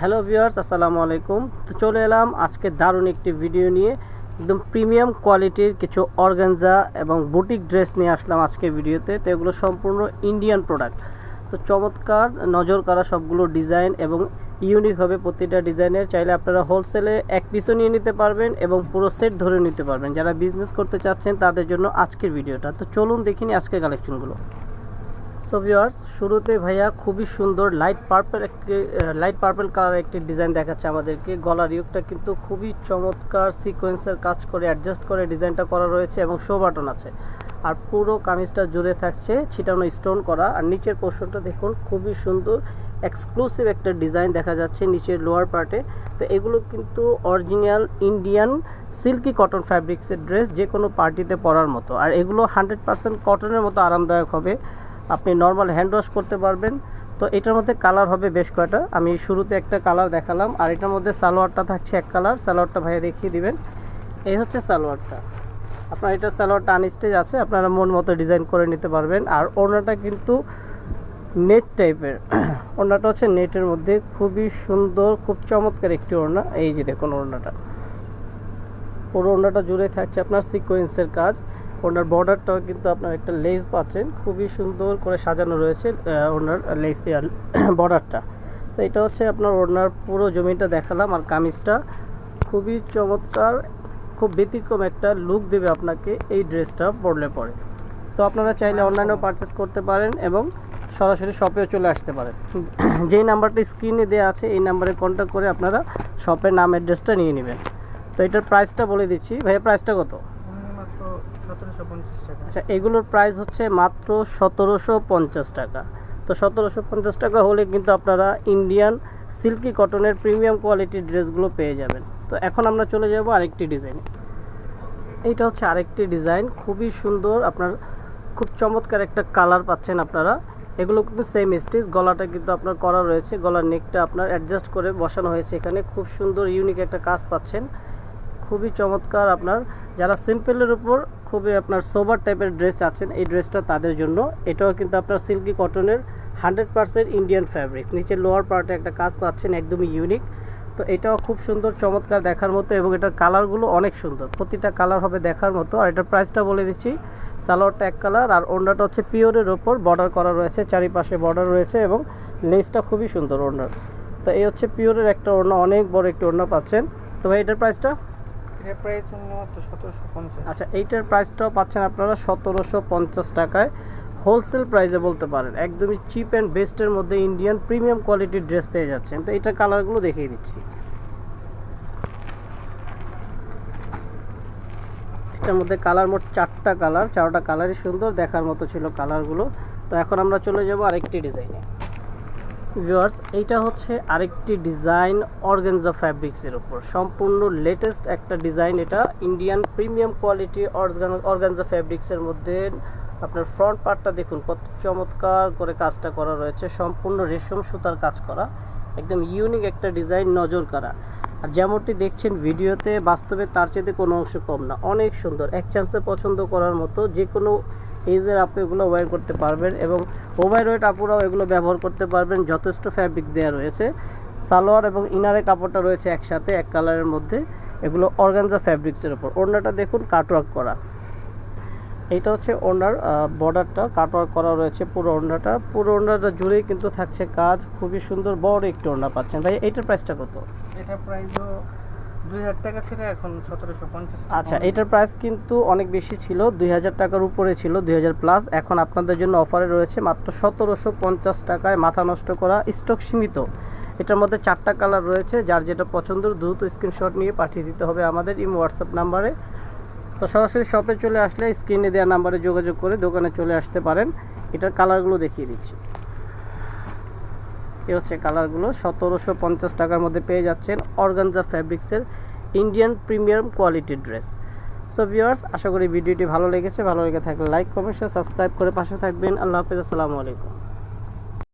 Hello viewers, আসসালামু আলাইকুম। তো চলে এলাম আজকে দারুণ একটি ভিডিও নিয়ে। একদম প্রিমিয়াম কোয়ালিটির কিছু অর্গানজা এবং বুটিক ড্রেস নিয়ে আসলাম আজকে ভিডিওতে তো এগুলো সম্পূর্ণ ইন্ডিয়ান প্রোডাক্ট তো চমৎকার নজর করা সবগুলো ডিজাইন এবং ইউনিক হবে প্রতিটা ডিজাইনের চাইলে আপনারা হোলসেলে এক পিসও নিয়ে নিতে পারবেন এবং পুরো সেট ধরে নিতে পারবেন। যারা বিজনেস করতে চাচ্ছেন তাদের জন্য আজকের ভিডিওটা তো চলুন দেখিনি আজকের কালেকশনগুলো সো ভিউয়ার্স শুরুতে ভাইয়া খুবই সুন্দর লাইট পার্পল একটি লাইট পার্পল কালার একটি ডিজাইন দেখাচ্ছে আমাদেরকে। গলার ইউকটা কিন্তু খুবই চমৎকার সিকোয়েন্সের কাজ করে অ্যাডজাস্ট করে ডিজাইনটা করা রয়েছে এবং শো বাটন আছে। আর পুরো কামিজটা জুড়ে থাকছে ছিটানো স্টোন করা। আর নিচের পোর্শনটা দেখুন, খুবই সুন্দর এক্সক্লুসিভ একটা ডিজাইন দেখা যাচ্ছে নিচের লোয়ার পার্টে তো এগুলো কিন্তু অরিজিনাল ইন্ডিয়ান সিল্কি কটন ফ্যাব্রিক্সের ড্রেস যে কোনো পার্টিতে পরার মতো। আর এগুলো হান্ড্রেড পার্সেন্ট কটনের মতো আরামদায়ক হবে। আপনি নর্মাল হ্যান্ড ওয়াশ করতে পারবেন। তো এটার মধ্যে কালার হবে বেশ কয়টা? আমি শুরুতে একটা কালার দেখালাম, আর এটার মধ্যে সালোয়ারটা থাকছে এক কালার সালোয়ারটা ভাইয়া দেখিয়ে দিবেন। এই হচ্ছে সালোয়ারটা। আপনার এটা সালোয়ারটা আনস্টেজ আছে, আপনারা মন মতো ডিজাইন করে নিতে পারবেন। আর ওড়নাটা কিন্তু নেট টাইপের ওড়নাটা হচ্ছে নেটের মধ্যে। খুবই সুন্দর, খুব চমৎকার একটি ওড়না। এই যে দেখুন ওড়নাটা। পুরো ওড়নাটা জুড়ে থাকছে আপনার সিকোয়েন্সের কাজ। ওনার বর্ডারটাও কিন্তু আপনার একটা লেস পাচ্ছেন, খুবই সুন্দর করে সাজানো রয়েছে ওনার লেস বর্ডারটা। তো এটা হচ্ছে আপনার ওনার পুরো জমিটা দেখালাম আর কামিজটা। খুবই চমৎকার, খুব ব্যতিক্রম একটা লুক দেবে আপনাকে এই ড্রেসটা পরলে পরে। তো আপনারা চাইলে অনলাইনেও পারচেস করতে পারেন এবং সরাসরি শপেও চলে আসতে পারেন। যেই নাম্বারটা স্ক্রিনে দেওয়া আছে, এই নাম্বারে কন্ট্যাক্ট করে আপনারা শপের নাম অ্যাড্রেসটা নিয়ে নেবেন। তো এটার প্রাইসটা বলে দিচ্ছি। ভাইয়া প্রাইসটা কত মাত্র সতেরোশো পঞ্চাশ টাকা আচ্ছা এগুলোর প্রাইস হচ্ছে মাত্র সতেরোশো পঞ্চাশ টাকা। তো সতেরোশো পঞ্চাশ টাকা হলে কিন্তু আপনারা ইন্ডিয়ান সিল্কি কটনের প্রিমিয়াম কোয়ালিটির ড্রেসগুলো পেয়ে যাবেন। তো এখন আমরা চলে যাব আরেকটি ডিজাইনে এইটা হচ্ছে আরেকটি ডিজাইন খুবই সুন্দর, আপনার খুব চমৎকার একটা কালার পাচ্ছেন আপনারা। এগুলো কিন্তু সেম স্টিচ গলাটা কিন্তু আপনার করা রয়েছে, গলার নেকটা আপনার অ্যাডজাস্ট করে বসানো হয়েছে এখানে। খুব সুন্দর ইউনিক একটা কাজ পাচ্ছেন। খুবই চমৎকার আপনার, যারা সিম্পলের উপর খুবই আপনার সোবার টাইপের ড্রেস আছেন, এই ড্রেসটা তাদের জন্য। এটাও কিন্তু আপনার সিল্কি কটনের হান্ড্রেড পারসেন্ট ইন্ডিয়ান ফ্যাব্রিক নিচের লোয়ার পার্টে একটা কাজ পাচ্ছেন, একদমই ইউনিক তো এটাও খুব সুন্দর, চমৎকার দেখার মতো এবং এটার কালারগুলো অনেক সুন্দর। প্রতিটা কালার হবে দেখার মতো। আর এটার প্রাইসটা বলে দিচ্ছি, সালোয়ারটা এক কালার আর ওড়নাটা হচ্ছে পিওরের ওপর বর্ডার করা রয়েছে, চারিপাশে বর্ডার রয়েছে এবং লেসটা খুবই সুন্দর ওড়নার। তো এই হচ্ছে পিওরের একটা ওড়না, অনেক বড় একটি ওড়না পাচ্ছেন। তো এটার প্রাইসটা প্রাইস আচ্ছা এইটার প্রাইসটাও পাচ্ছেন আপনারা সতেরোশো পঞ্চাশ টাকায়। হোলসেল প্রাইসে বলতে পারেন, একদমই চিপ অ্যান্ড বেস্টের মধ্যে ইন্ডিয়ান প্রিমিয়াম কোয়ালিটির ড্রেস পেয়ে যাচ্ছেন। তো এইটার কালারগুলো দেখিয়ে দিচ্ছি। এটার মধ্যে কালার মোট চারটা কালার চারটা কালারই সুন্দর, দেখার মতো ছিল কালারগুলো তো এখন আমরা চলে যাব আরেকটি ডিজাইনে ভিউয়ার্স এইটা হচ্ছে আরেকটি ডিজাইন অর্গানজা ফ্যাব্রিক্সের উপর। সম্পূর্ণ লেটেস্ট একটা ডিজাইন এটা। ইন্ডিয়ান প্রিমিয়াম কোয়ালিটি অর্গানজা ফ্যাব্রিক্সের মধ্যে আপনার ফ্রন্ট পার্টটা দেখুন, কত চমৎকার করে কাজটা করা রয়েছে। সম্পূর্ণ রেশম সুতার কাজ করা। একদম ইউনিক একটা ডিজাইন নজর করা আর যেমনটি দেখছেন ভিডিওতে, বাস্তবে তার চেয়ে কোনো অংশ কম না। অনেক সুন্দর। এক চান্সে পছন্দ করার মতো যে কোনো এজের আপু এগুলো ওয়্যার করতে পারবেন এবং ওভার ওয়েট আপুরাও এগুলো ব্যবহার করতে পারবেন। যথেষ্ট ফ্যাব্রিক দেওয়া রয়েছে। সালোয়ার এবং ইনারে কাপড়টা রয়েছে একসাথে, এক কালারের মধ্যে। এগুলো অর্গানজা ফ্যাব্রিক্সের ওপর ওড়নাটা দেখুন কাটওয়ার্ক করা। এটা হচ্ছে ওনার বর্ডারটা কাটওয়ার্ক করা রয়েছে পুরো ওড়নাটা। পুরো ওড়নাটা জুড়েই কিন্তু থাকছে কাজ। খুবই সুন্দর, বড় একটি ওড়না পাচ্ছেন। ভাই, এইটার প্রাইসটা কত? এটার প্রাইসও দুই হাজার টাকা ছিল এখন সতেরোশো পঞ্চাশ আচ্ছা এটার প্রাইস কিন্তু অনেক বেশি ছিল দুই হাজার টাকার উপরে ছিল দুই হাজার প্লাস এখন আপনাদের জন্য অফারে রয়েছে মাত্র সতেরোশো পঞ্চাশ টাকায় মাথা নষ্ট করা স্টক সীমিত। এটার মধ্যে চারটা কালার রয়েছে যার যেটা পছন্দ দ্রুত স্ক্রিনশট নিয়ে পাঠিয়ে দিতে হবে আমাদের ইমো হোয়াটসঅ্যাপ নাম্বারে তো সরাসরি শপে চলে আসলে স্ক্রিনে দেওয়া নাম্বারে যোগাযোগ করে দোকানে চলে আসতে পারেন। এটার কালারগুলো দেখিয়ে দিচ্ছি। এ হচ্ছে কালারগুলো সতেরোশো পঞ্চাশ টাকার মধ্যে পেয়ে যাচ্ছেন organza ফ্যাব্রিক্সের Indian premium quality dress so viewers আশা করি ভিডিওটি ভালো লেগেছে। ভালো লেগে থাকলে লাইক কমেন্ট সাবস্ক্রাইব করে পাশে থাকবেন। আল্লাহ হাফিজ। আসসালামু আলাইকুম।